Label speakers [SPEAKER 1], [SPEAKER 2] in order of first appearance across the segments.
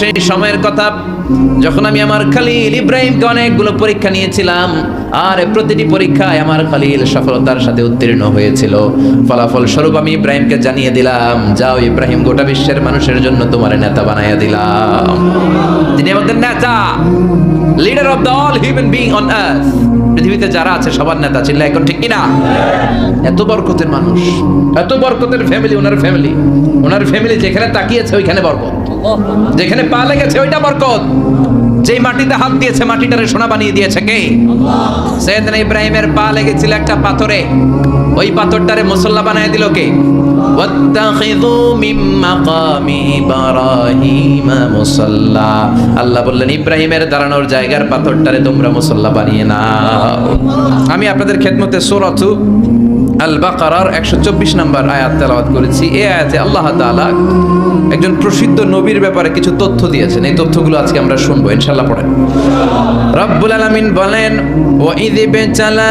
[SPEAKER 1] সেই সময়ের কথা, যখন আমি আমার খালিল ইব্রাহিমকে অনেকগুলো পরীক্ষা নিয়েছিলাম, আর প্রতিটি পরীক্ষায় আমার খালিল সফলতার সাথে উত্তীর্ণ হয়েছিল। ফলাফল স্বরূপ আমি ইব্রাহিমকে জানিয়ে দিলাম, যাও ইব্রাহিম, গোটা বিশ্বের মানুষের জন্য তোমার নেতা বানাইয়া দিলাম। তিনি আমাদের নেতা leader of the all human being on earth পৃথিবীতে যারা আছে, সবার নেতা ছিল এখন ঠিক কিনা? এত বরকতের মানুষ, এত বরকতের ফ্যামিলি ওনার ফ্যামিলি ওনার ফ্যামিলি যেখানে তাকিয়েছে, ওইখানে বরকত। যেখানে পা লেগেছে, ওইটা বরকত। যেই মাটিতে হাত দিয়েছে, মাটিটারে সোনা বানিয়ে দিয়েছে কে? সৈয়দনা ইব্রাহিমের পা লেগেছিল একটা পাথরে। ওই পাথরটারে মুসল্লা বানিয়ে দিল কে? ওয়াত্তাখিযু মিন মাকামি ইব্রাহিম মুসাল্লা। আল্লাহ বললেন, ইব্রাহিমের দাঁড়ানোর জায়গার পাথরটারে তোমরা মুসাল্লা বানিয়ে নাও। আমি আপনাদের খেদমতে সূরাতু আল বাকারার একশো চব্বিশ নম্বর আয়াত তেলাওয়াত করেছি। এ আয়াতে আল্লাহ তালা একজন প্রসিদ্ধ নবীর ব্যাপারে কিছু তথ্য দিয়েছেন। এই তথ্যগুলো আজকে আমরা শুনব ইনশাল্লাহ পড়ে রব্বুল আলমিন বলেন ও ইদিবে চালা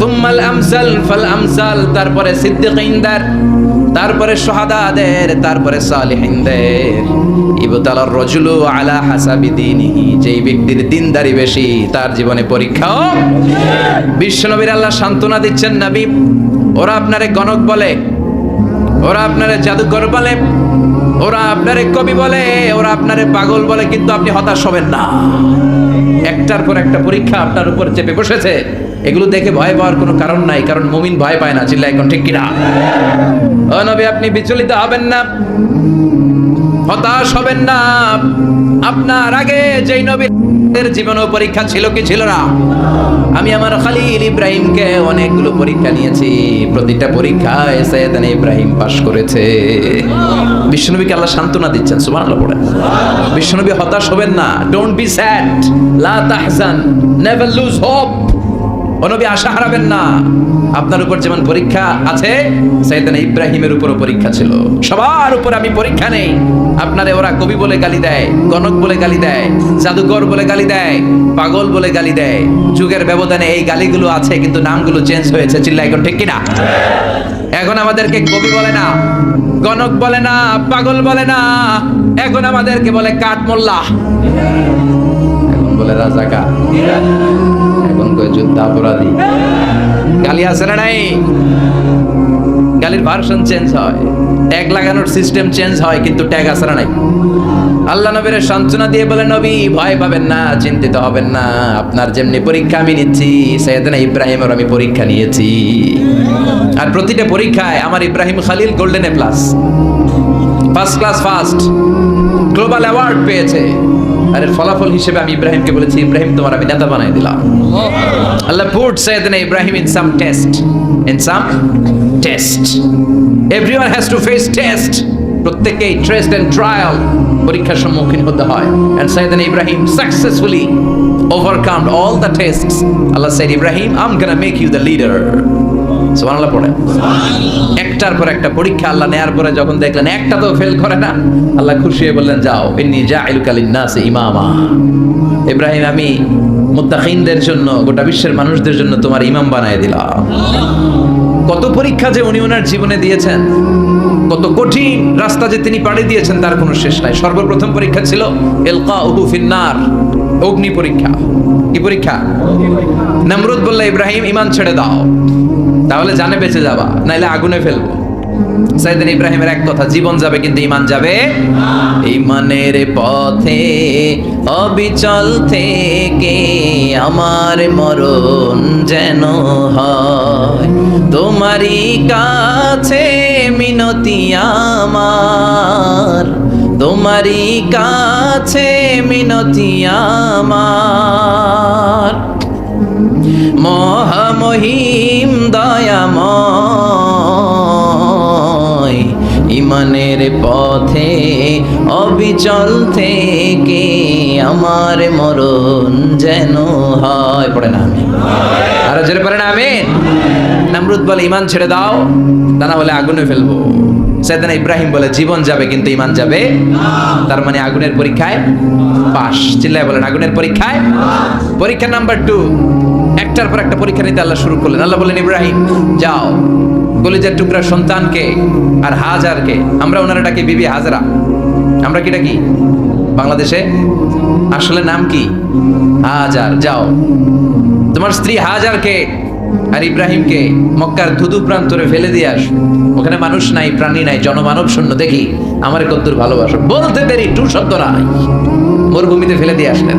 [SPEAKER 1] সুম্মাল আমসাল ফাল আমসাল, তারপরে সিদ্দিকিনদের, তারপরে শাহাদাদের, তারপরে সালিহিনদের। ইবতালার রজুলু আলা হাসাবি দীনিহি, যেই ব্যক্তির দিনদারি বেশি, তার জীবনে পরীক্ষাও বিশ্বনবীর আল্লাহ সান্ত্বনা দিচ্ছেন নবী। ওরা আপনারে গণক বলে, ওরা আপনারে জাদুকর বলে, ওরা আপনারে কবি বলে, ওরা আপনারে পাগল বলে, কিন্তু আপনি হতাশ হবেন না। একটার পর একটা পরীক্ষা আপনার উপর চেপে বসেছে। এগুলো দেখে ভয় পাওয়ার কোনো কারণ নাই, কারণ মুমিন ভয় পায় না চিল্লা এখন ঠিক কিনা? ও নবী, আপনি বিচলিত হবেন না, হতাশ হবেন না। আপনার আগে যেই নবীর জীবনও পরীক্ষা ছিল কি ছিল না? আমি আমার খালিল ইব্রাহিমকে অনেকগুলো পরীক্ষা নিয়েছি, প্রতিটা পরীক্ষায় সৈয়দান ইব্রাহিম পাশ করেছে। বিশ্বনবীকে আল্লাহ সান্ত্বনা দিচ্ছেন, সুবহানাল্লাহ পড়ে বিশ্বনবী হতাশ হবেন না ডোন্ট বি স্যাড লা তাহজান নেভার লুজ হোপ অনবী আশা হারাবেন না। আপনার উপর যেমন পরীক্ষা আছে সাইদানা ইব্রাহিমের উপরও পরীক্ষা ছিল। সবার উপর আমি পরীক্ষা নেই। আপনারে ওরা কবি বলে গালি দেয়, গণক বলে গালি দেয়, জাদুকর বলে গালি দেয়, পাগল বলে গালি দেয়। যুগের ব্যবধানে এই গালিগুলো আছে, কিন্তু নামগুলো চেঞ্জ হয়েছে। চিল্লা, এখন ঠিক কিনা? এখন আমাদেরকে কবি বলে না, গণক বলে না, পাগল বলে না। এখন আমাদেরকে বলে কাঠ মোল্লা বলে রাজাকা এখন কই যুদ্ধাপরাধী গালি আছে না নাই? গালির ভার্সন চেঞ্জ হয়। ট্যাগ লাগানোর সিস্টেম চেঞ্জ হয়, কিন্তু ট্যাগ আছে না নাই। আল্লাহ নবীর দিয়ে বলে, নবী, ভয় পাবেন না, চিন্তিত হবেন না। আপনার যেমনি পরীক্ষা আমি নিচ্ছি ইব্রাহিমের আমি পরীক্ষা নিয়েছি। আর প্রতিটা পরীক্ষায় আমার Ibrahim Khalil golden A plus first class first global award পেয়েছে। আর এর ফলাফল হিসেবে আমি ইব্রাহিমকে বলেছি, ইব্রাহিম, তোমার আমি নেতা বানাই দিলাম। Allah put Sayyidna Ibrahim in some test, in some test. Everyone has to face test প্রত্যেকেই টেস্ট এন্ড ট্রায়াল পরীক্ষার সম্মুখীন হতে হয়। And Sayyidna Ibrahim successfully overcome all the tests Allah said Ibrahim I'm gonna make you the leader. সুবহানাল্লাহ পড়ে। একটার পর একটা পরীক্ষা আল্লাহ নেয়ার পরে যখন দেখলেন একটা তো ফেল করে না, আল্লাহ খুশি হয়ে বললেন, যাও, ইন্নি জাইলুকা লিন্নাসি ইমামা। ইব্রাহিম, আমি মুত্তাকিনদের জন্য, গোটা বিশ্বের মানুষদের জন্য তোমার ইমাম বানায় দিলাম। কত পরীক্ষা যে উনি ওনার জীবনে দিয়েছেন, কত কঠিন রাস্তা যে তিনি পাড়ি দিয়েছেন, তার কোনো শেষ নাই। সর্বপ্রথম পরীক্ষা ছিল এলকা উহু ফিন্নার। অগ্নি পরীক্ষা। কি পরীক্ষা? নমরুদ বললে, ইব্রাহিম ইমান ছেড়ে দাও। তাহলে জানে বেঁচে যাবা, নাইলে আগুনে ফেলব। সাইদিন ইব্রাহিমের এক কথা, জীবন যাবে, কিন্তু ইমান যাবে ইমানের পথে, অবিচল থেকে আমার মরণ যেন হয়। তোমারই কাছে মিনতি আমার। তোমারই কাছে মিনতি আমার। মহামহিম দয়াময়, ইমানের পথে অবিচল থেকে আমার মরণ যেন হয়। পড়ে না আমি আরও জোরে পড়ে না আমি নামরুদ বলে ইমান ছেড়ে দাও তা না আগুনে ফেলব। সেদিন ইব্রাহিম বলে, জীবন যাবে কিন্তু ইমান যাবে। তার মানে আগুনের পরীক্ষায় পাশ। চিল্লায় বলেন, আগুনের পরীক্ষায় পরীক্ষা নাম্বার টু একটার পর একটা পরীক্ষা নিতে আল্লাহ শুরু করলেন। আল্লাহ বলেন ইব্রাহিম, যাও। কলিজার টুকরা সন্তানকে আর হাজারকে, আমরা ওনারা ডাকি বিবি হাজারা। আমরা কি ডাকি? বাংলাদেশে আসলে নাম কি? হাজার। যাও। তোমার স্ত্রী হাজারকে আর ইব্রাহিমকে মক্কার ধুধু প্রান্তরে ফেলে দিয়ে আস। ওখানে মানুষ নাই, প্রাণী নাই, জনমানব শূন্য দেখি, আমার কদ্দুর ভালোবাসো। বলতে দেরি, টু শব্দ নাই। মরুভূমিতে ফেলে দিয়ে আসলেন।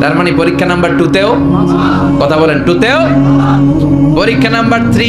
[SPEAKER 1] তার মানে পরীক্ষা নাম্বার টুতেও কথা বলেন টুতেও পরীক্ষা নাম্বার থ্রি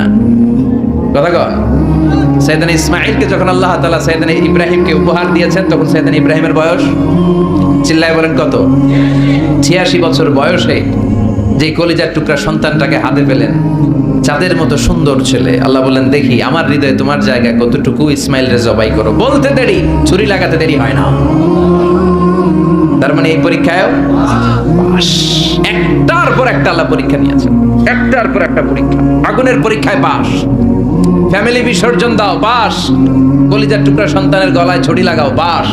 [SPEAKER 1] না। কথা কয়? সৈয়দান ইসমাইলকে যখন আল্লাহ তালা সৈয়দান ইব্রাহিমকে উপহার দিয়েছেন, তখন সৈয়দান ইব্রাহিমের বয়স চিল্লায় বলেন কত? ছিয়াশি বছর বয়সে যে কলিজার টুকরা সন্তানটাকে হাতে পেলেন, চাঁদের মতো সুন্দর ছেলে। আল্লাহ বলেন দেখি, আমার হৃদয়ে তোমার জায়গায় কতটুকু? ইসমাইল রে জবাই করো। বলতে দেরি, ছুরি লাগাতে দেরি হয় না। তার মানে এই পরীক্ষায় পাস একটার পর একটা আল্লাহ পরীক্ষা নিয়েছে। একটার পর একটা পরীক্ষা। আগুনের পরীক্ষায় পাস ফ্যামিলি বিসর্জন দাও পাস কলিজার টুকরা সন্তানের গলায় ছড়ি লাগাও পাস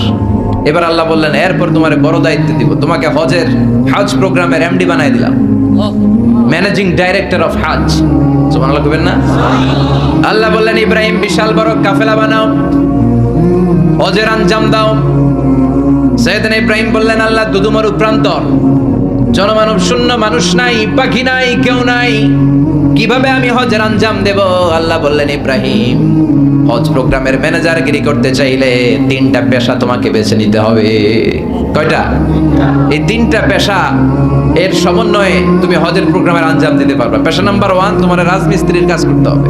[SPEAKER 1] এবার আল্লাহ বললেন, এরপর তোমার বড় দায়িত্ব দিব। তোমাকে হজের হজ প্রোগ্রামের এমডি বানাই দিলাম। ম্যানেজিং ডাইরেক্টর অফ হাজ। সুবহানাল্লাহ কইবেন না? আল্লাহ বললেন, ইব্রাহিম, বিশাল বড় কাফেলা বানাও। হজের আঞ্জাম দাও। সৈয়দনা ইব্রাহিম বললেন, আল্লাহ দুদুমরু প্রান্তর জনমানব শূন্য মানুষ নাই, পাখি নাই, কেউ নাই। কীভাবে আমি হজের আঞ্জাম দেব? আল্লাহ বললেন, ইব্রাহিম, হজ প্রোগ্রামের ম্যানেজারগিরি করতে চাইলে তিনটা পেশা তোমাকে বেছে নিতে হবে। কয়টা? এই তিনটা পেশা, এর সমন্বয়ে তুমি হজের প্রোগ্রামের আঞ্জাম দিতে পারবে। পেশা নাম্বার ওয়ান, তোমার রাজমিস্ত্রির কাজ করতে হবে।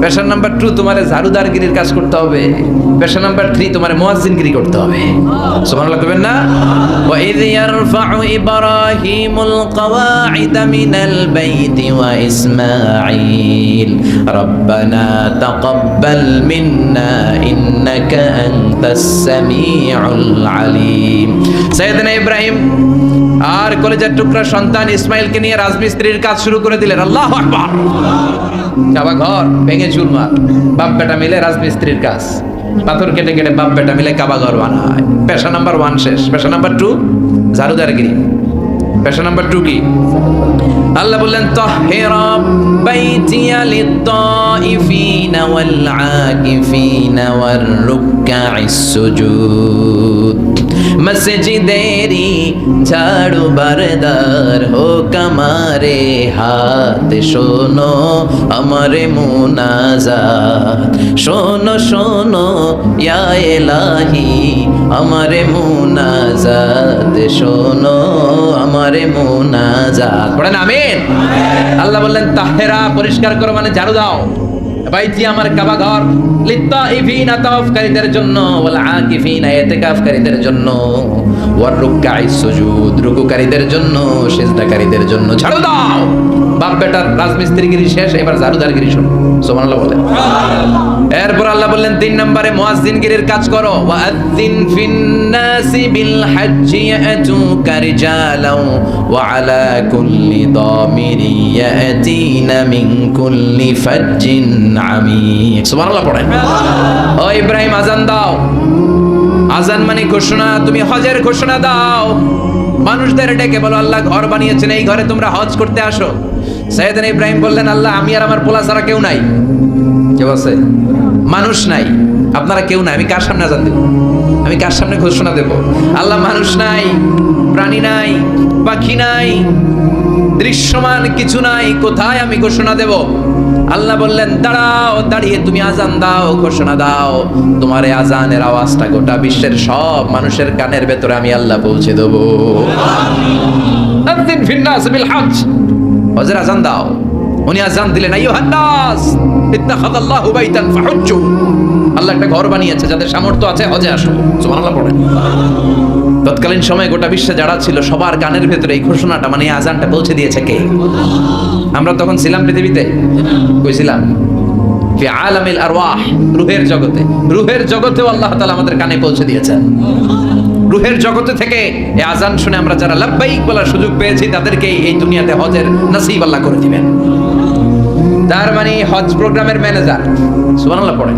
[SPEAKER 1] পেশা নাম্বার টু তোমার ঝাড়ুদারগিরির কাজ করতে হবে। পেশা নাম্বার থ্রি তোমার মুয়াজ্জিনগিরি করতে হবে। সুবহানাল্লাহ কইবেন না? ইব্রাহিম, আর কলেজের টুকরা সন্তান ইসমাইলকে নিয়ে রাজমিস্ত্রির কাজ শুরু করে দিলেন। আল্লাহু আকবার। কাবা ঘর, ভেঙে চুরমার বাপ বেটা মিলে রাজমিস্ত্রির কাজ। পাথর কেটে কেটে বাপ বেটা মিলে কাবা ঘর বানায়। পেশা নাম্বার ওয়ান শেষ। পেশা নাম্বার টু ঝাড়ুদারগিরি পেশা নাম্বার টু কি? আল্লাহ বললেন, তাহিরা বাইতিয়া লিত্তাইফিনা ওয়াল আকিফিনা ওয়ার রুকআইস সুজুদ মসজিদেরি ঝাড়ু বারদার হোক আমারে হাত। শোনো আমারে মুনাজাত। শোনো শোনো, ইয়া এলাহি আমারে মুনাজাত। শোনো আমার তোমারে মোনাজাত। পড়েন আমিন। আল্লাহ বললেন, তাহেরা পরিষ্কার করো মানে ঝাড়ু দাও। বাইতি আমার কাবা ঘর। লিত্তাইফিনা তাওয়াফকারীদের জন্য, ওয়াল আকিফিনা ইতিকাফকারীদের জন্য, ওয়ার রুকআই সুজুদ রুকুকারীদের জন্য, সিজদাকারীদের জন্য। ঝাড়ু দাও! বাপ বেটার রাজমিস্ত্রিগিরি শেষ, এবার ঝাড়ুদারগিরি শুরু। সুবহানাল্লাহ বলেন। এরপর আল্লাহ বললেন, তিন নম্বরে মুয়াজ্জিনগিরির কাজ করো। ওয়াজ্জিন ফিন্নাসি বিল হজ্জি ইয়াতুকা রিজালাও ওয়া আলা কুল্লি দামিরি ইয়াতিনা মিন কুল্লি ফাজ্জিন আমিক সুবহানাল্লাহ পড়েন। ও ইব্রাহিম, আজান দাও। আজান মানে ঘোষণা, তুমি হজের ঘোষণা দাও। মানুষদের ডেকে বলো, আল্লাহ ঘর বানিয়েছেন, এই ঘরে তোমরা হজ করতে আসো। সৈয়দিন ইব্রাহিম বললেন, আল্লাহ, আমি আর আমার পোলা ছাড়া কেউ নাই। কেউ আছে? মানুষ নাই। আপনারা কেউ নাই। আমি কার সামনে আজান দেব? আমি কার সামনে ঘোষণা দেব? আল্লাহ মানুষ নাই, প্রাণী নাই, পাখি নাই। দৃশ্যমান কিছু নাই কোথায় আমি ঘোষণা দেব? আল্লাহ বললেন দাঁড়াও দাঁড়িয়ে তুমি আজান দাও ঘোষণা দাও। তোমার এই আজানের আওয়াজটা গোটা বিশ্বের সব মানুষের কানের ভেতরে আমি আল্লাহ পৌঁছে দেবো। হজের আজান দাও। উনি আজান দিলেন আইয়ুহান নাস ইত্তাখাযাল্লাহু বাইতান ফাহুজ্জু। আল্লাহ একটা ঘর বানিয়েছে যাদের সামর্থ্য আছে হজে আসো। সুবহানাল্লাহ পড়েন। তৎকালীন সময়ে গোটা বিশ্বে যারা ছিল, সবার কানের ভেতরে এই ঘোষণাটা মানে আজানটা পৌঁছে দিয়েছে কে? আমরা তখন ছিলাম পৃথিবীতে। কইছিলাম রুহের জগতে। রুহের জগতেও আল্লাহ আমাদের কানে পৌঁছে দিয়েছেন। রুহের জগতে থেকে এই আজান শুনে আমরা যারা লাব্বাইক বলার সুযোগ পেয়েছি, তাদেরকে এই দুনিয়াতে হজের নসিব আল্লাহ করে দিবেন। তার মানে হজ প্রোগ্রামের ম্যানেজার। পড়ে।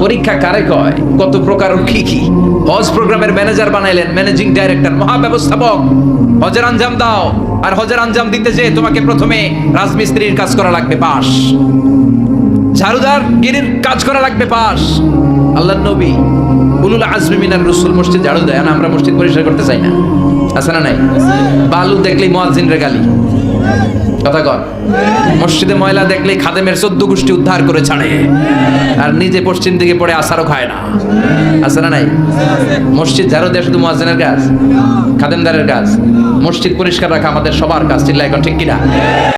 [SPEAKER 1] পরীক্ষা কারে কয়? কত প্রকার কি কি? হজ প্রোগ্রামের ম্যানেজার বানাইলেন, ম্যানেজিং ডাইরেক্টর, মহাব্যবস্থাপক। হজের আঞ্জাম দাও, আর হজের আঞ্জাম দিতে যে তোমাকে প্রথমে রাজমিস্ত্রির কাজ করা লাগবে পাশ ঝাড়ুদার গিরির কাজ করা লাগবে পাশ আল্লাহ নবী উলুল আজমি মিনার রসুল মসজিদ ঝাড়ু দেয় না, আমরা মসজিদ পরিষ্কার করতে চাই না। আছে না নাই? বালু দেখলেই মোয়াজ্জিন রে গালি। মসজিদে ময়লা দেখলে খাদেমের চোদ্দ গোষ্ঠী উদ্ধার করে ছাড়ে। আর নিজে পশ্চিম দিকে পড়ে আসারও খায় না। আছে না নাই? মসজিদ ঝাড়ু দেয় শুধু মোয়াজ্জিনের কাজ, খাদেমদারের কাজ। মসজিদ পরিষ্কার রাখা আমাদের সবার কাজ চিল্লা এখন ঠিক কিনা?